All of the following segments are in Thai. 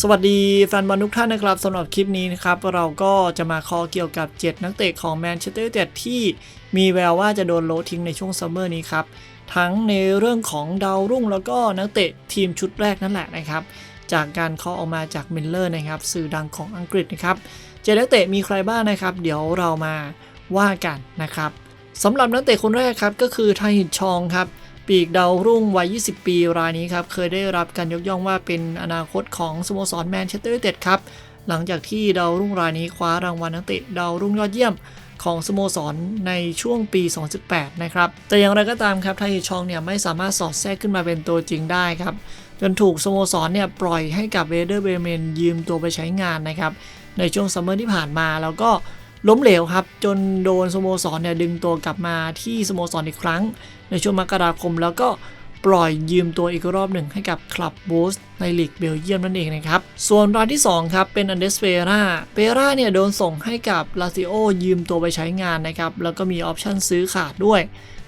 สวัสดีแฟนบอลทุกท่านนะครับสำหรับคลิปนี้นะครับ เราก็จะมาคอเกี่ยวกับ 7 นักเตะของแมนเชสเตอร์ยูไนเต็ดที่มีแววว่าจะโดนโลทิ้งในช่วงซัมเมอร์นี้ครับ ทั้งในเรื่องของดาวรุ่งแล้วก็นักเตะทีมชุดแรกนั่นแหละนะครับ จากการเคาะออกมาจากมิลเลอร์นะครับ สื่อดังของอังกฤษนะครับเจ็ดนักเตะมีใครบ้างนะครับ เดี๋ยวเรามาว่ากันนะครับสำหรับนักเตะคนแรกครับก็คือไทหินชองครับ ปีกดาวรุ่งวัย 20 ปีรายนี้ครับ เคยได้รับการยกย่องว่าเป็นอนาคตของสโมสรแมนเชสเตอร์ยูไนเต็ดครับ หลังจากที่ดาวรุ่งรายนี้คว้ารางวัลนักเตะดาวรุ่งยอดเยี่ยมของสโมสรในช่วงปี 2018 นะครับ แต่อย่างไรก็ตามครับไทฮิชองเนี่ยไม่สามารถสอดแทรกขึ้นมาเป็นตัวจริงได้ครับ จนถูกสโมสรเนี่ยปล่อยให้กับเวเดอร์เบเมนยืมตัวไปใช้งานนะครับ ในช่วงซัมเมอร์ที่ผ่านมาแล้วก็ ล้มเหลวครับ จนโดนสโมสรเนี่ยดึงตัวกลับมาที่สโมสรอีกครั้ง ในช่วงมกราคมแล้วก็ปล่อยยืมตัวอีกรอบหนึ่งให้กับคลับบูสในลีกเบลเยียมนั่นเองนะครับ ส่วนรายที่ 2 ครับ เป็นอันเดสเปราเปราเนี่ยโดนส่งให้กับลาซิโอยืมตัวไปใช้งานนะครับ แล้วก็มีออปชั่นซื้อขาดด้วย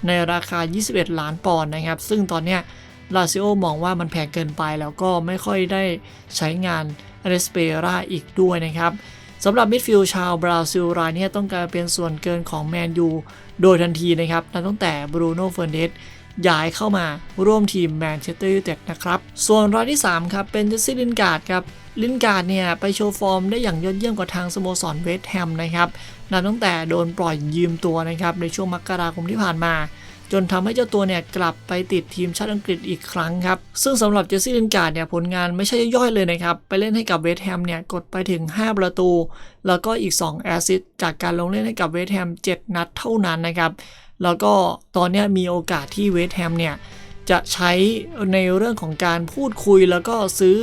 ในราคา 21 ล้านปอนด์นะครับ ซึ่งตอนเนี้ยลาซิโอมองว่ามันแพงเกินไปแล้วก็ไม่ค่อยได้ใช้งานอันเดสเปราอีกด้วยนะครับ สำหรับมิดฟิลด์ชาวบราซิลรายนี้ต้องการเป็นส่วนเกินของแมนยูโดยทันทีนะครับนับตั้งแต่บรูโน่เฟอร์เนสย้ายเข้ามาร่วมทีมแมนเชสเตอร์ยูไนเต็ดนะครับ ส่วนรายที่ 3 ครับ เป็นเจสซี่ลินการ์ดครับ ลินการ์ดเนี่ย ไปโชว์ฟอร์มได้อย่างยอดเยี่ยมกว่าทางสโมสรเวสต์แฮมนะครับนับตั้งแต่โดนปล่อยยืมตัวนะครับ ในช่วงมกราคมที่ผ่านมา จนทำให้เจ้าตัวเนี่ยกลับไปติดทีมชาติอังกฤษอีกครั้งครับ ซึ่งสำหรับเจสซี่ลินการ์ดเนี่ยผลงานไม่ใช่ย่อยเลยนะครับ ไปเล่นให้กับเวสต์แฮมเนี่ยกดไปถึง 5 ประตู แล้วก็อีก 2 แอสซิสต์จากการลงเล่นให้กับเวสต์แฮม 7 นัดเท่านั้นนะครับ แล้วก็ตอนนี้มีโอกาสที่เวสต์แฮมเนี่ยจะใช้ในเรื่องของการพูดคุยแล้วก็ซื้อ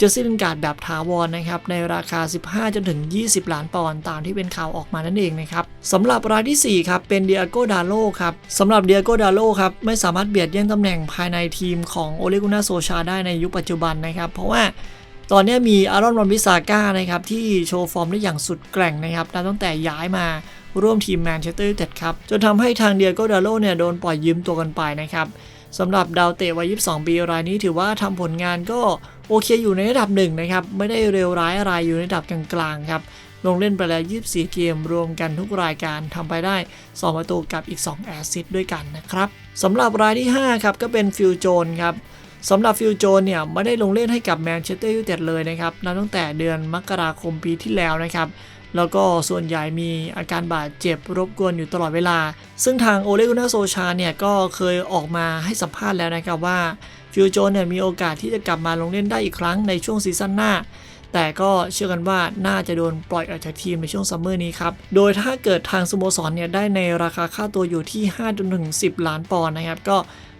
เจสซี่ลินการ์ดแบบถาวรนะครับในราคา 15 จนถึง 20 ล้านปอนด์ตามที่เป็นข่าวออกมานั่นเองนะครับสำหรับรายที่ 4 ครับเป็นเดียโกดาโลครับสำหรับเดียโกดาโลครับไม่สามารถเบียดแย่งตำแหน่งภายในทีมของโอเลกุนาโซชาได้ในยุคปัจจุบันนะครับเพราะว่าตอนนี้มีอารอนรอนวิสาก้านะครับที่โชว์ฟอร์มได้อย่างสุดแกร่งนะครับนับตั้งแต่ย้ายมาร่วมทีมแมนเชสเตอร์ยูไนเต็ดครับจนทำให้ทางเดียโกดาโลเนี่ยโดนปล่อยยืมตัวกันไปนะครับ สำหรับดาวเตะวัย 22 ปีรายนี้ถือว่าทำผลงานก็โอเคอยู่ในระดับหนึ่งนะครับ ไม่ได้เร็วร้ายอะไรอยู่ในระดับกลางๆครับ ลงเล่นไปแล้ว 24 เกมรวมกันทุกรายการทำไปได้ 2 ประตูกับอีก 2 แอสซิสต์ด้วยกันนะครับสำหรับรายที่ 5 ครับ ก็เป็นฟิลโจนครับสำหรับฟิลโจนเนี่ยไม่ได้ลงเล่นให้กับแมนเชสเตอร์ยูไนเต็ดเลยนะครับนับตั้งแต่เดือนมกราคมปีที่แล้วนะครับ แล้วก็ส่วนใหญ่มีอาการบาดเจ็บรบกวนอยู่ตลอดเวลา ซึ่งทางโอเลกุนาโซชาเนี่ยก็เคยออกมาให้สัมภาษณ์แล้วนะครับว่าฟิลโจนเนี่ยมีโอกาสที่จะกลับมาลงเล่นได้อีกครั้งในช่วงซีซั่นหน้า แต่ก็เชื่อกันว่าน่าจะโดนปล่อยออกจากทีมในช่วงซัมเมอร์นี้ครับ โดยถ้าเกิดทางสโมสรเนี่ยได้ในราคาค่าตัวอยู่ที่5-10 ล้านปอนด์นะครับก็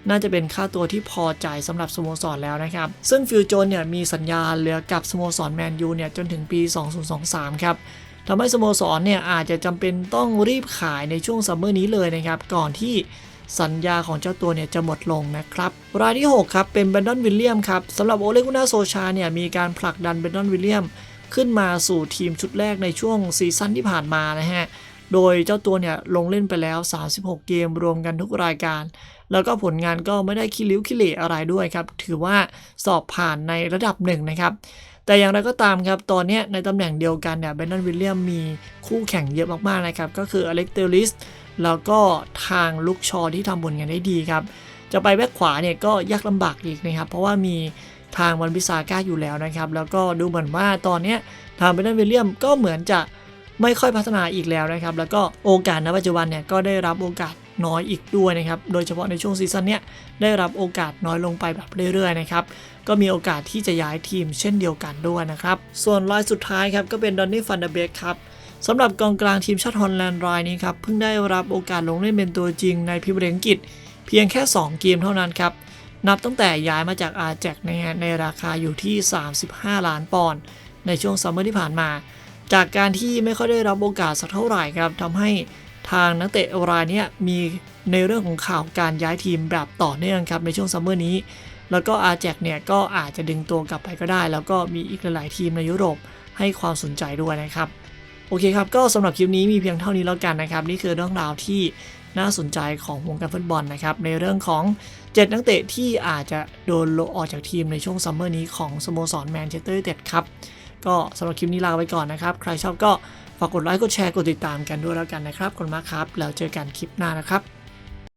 น่าจะเป็นค่าตัวที่พอใจสำหรับสโมสรแล้วนะครับ ซึ่งฟิลโจนเนี่ยมีสัญญาเหลือกับสโมสรแมนยูเนี่ยจนถึงปี 2023 ครับ ทำให้สโมสรเนี่ยอาจจะจำเป็นต้องรีบขายในช่วงซัมเมอร์นี้เลยนะครับ ก่อนที่สัญญาของเจ้าตัวเนี่ยจะหมดลงนะครับ รายที่ 6 ครับ เป็นเบนดอนวิลเลียมครับสำหรับโอเลกุนาโซชาเนี่ยมีการผลักดันเบนดอนวิลเลียมขึ้นมาสู่ทีมชุดแรกในช่วงซีซั่นที่ผ่านมานะฮะ โดยเจ้าตัวเนี่ยลงเล่นไปแล้ว 36 เกมรวมกันทุกรายการ แล้วก็ผลงานก็ไม่ได้ขี้ริ้วขี้เหร่อะไรด้วยครับ ถือว่าสอบผ่านในระดับหนึ่งนะครับ แต่อย่างไรก็ตามครับตอนนี้ในตำแหน่งเดียวกันเนี่ยเบนดอนวิลเลียมมีคู่แข่งเยอะมากๆนะครับก็คืออเล็กเตลลิสแล้วก็ทางลุกชอที่ทำผลงานได้ดีครับจะไปแบ็คขวาเนี่ยก็ยากลำบากอีกนะครับเพราะว่ามีทางวันพิซาก้าอยู่แล้วนะครับ แล้วก็ดูเหมือนว่าตอนนี้ทางเบนนันวิลเลียมก็เหมือนจะไม่ค่อยพัฒนาอีกแล้วนะครับ แล้วก็โอกาสในปัจจุบันเนี่ยก็ได้รับโอกาส น้อยอีกด้วยนะครับ โดยเฉพาะในช่วงซีซั่นเนี้ยได้รับโอกาสน้อยลงไปแบบเรื่อยๆนะครับ ก็มีโอกาสที่จะย้ายทีมเช่นเดียวกันด้วยนะครับ ส่วนรายสุดท้ายครับก็เป็นดอนนี่ฟันเดเบกครับสำหรับกองกลางทีมชาติฮอลแลนด์รายนี้ครับเพิ่งได้รับโอกาสลงเล่นเป็นตัวจริงในพรีเมียร์ลีกอังกฤษ เพียงแค่ 2 เกมเท่านั้นครับนับตั้งแต่ย้ายมาจากอาแจกในในราคาอยู่ที่ 35 ล้านปอนด์ในช่วงซัมเมอร์ที่ผ่านมา จากการที่ไม่ค่อยได้รับโอกาสสักเท่าไหร่ครับทำให้ ทางนักเตะรายนี้มีในเรื่องของข่าวการย้ายทีมแบบต่อเนื่องครับในช่วงซัมเมอร์นี้ แล้วก็อาแจกเนี่ยก็อาจจะดึงตัวกลับไปก็ได้ แล้วก็มีอีกหลายๆทีมในยุโรปให้ความสนใจด้วยนะครับ โอเคครับ ก็สำหรับคลิปนี้มีเพียงเท่านี้แล้วกันนะครับ นี่คือเรื่องราวที่น่าสนใจของวงการฟุตบอลนะครับ ในเรื่องของ 7 นักเตะที่อาจจะโดนโละออกจากทีมในช่วงซัมเมอร์นี้ของสโมสรแมนเชสเตอร์ยูไนเต็ดครับ ก็สำหรับคลิปนี้ลาไปก่อนนะครับ ใครชอบก็ฝากกดไลค์กดแชร์กดติดตามกันด้วยแล้วกันนะครับขอบคุณมากครับ แล้วเจอกันคลิปหน้านะครับ